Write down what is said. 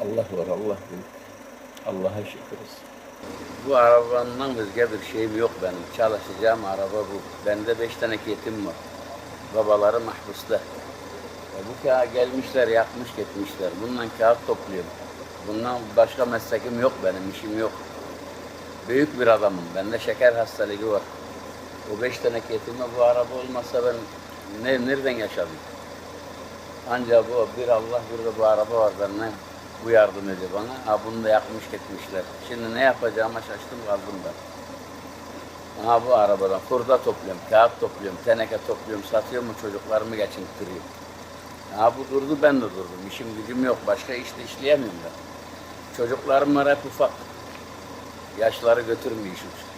Allah var, Allah büyük. Allah'a şükürüz. Bu arabanın özge bir şeyim yok benim. Çalışacağım araba bu. Bende beş tane yetim var. Babaları mahpusta. E bu kağıt gelmişler, yakmış gitmişler. Bundan kağıt topluyorum. Bundan başka meslekim yok benim, işim yok. Büyük bir adamım. Bende şeker hastalığı var. O beş tane yetime bu araba olmasa ben ne, nereden yaşadım? Ancak bu bir Allah bir de bu araba var benimle. Bu yardım ediyor bana. Ha bunu da yakmış gitmişler. Şimdi ne yapacağıma şaştım kaldım ben. Ha bu arabadan kurda topluyorum, kağıt topluyorum, teneke topluyorum, satıyorum çocuklarımı geçindiriyorum. Ha bu durdu ben de durdum. İşim gücüm yok. Başka iş de işleyemiyorum ben. Çocuklarım var hep ufak. Yaşları götürmüyor iş uçtu.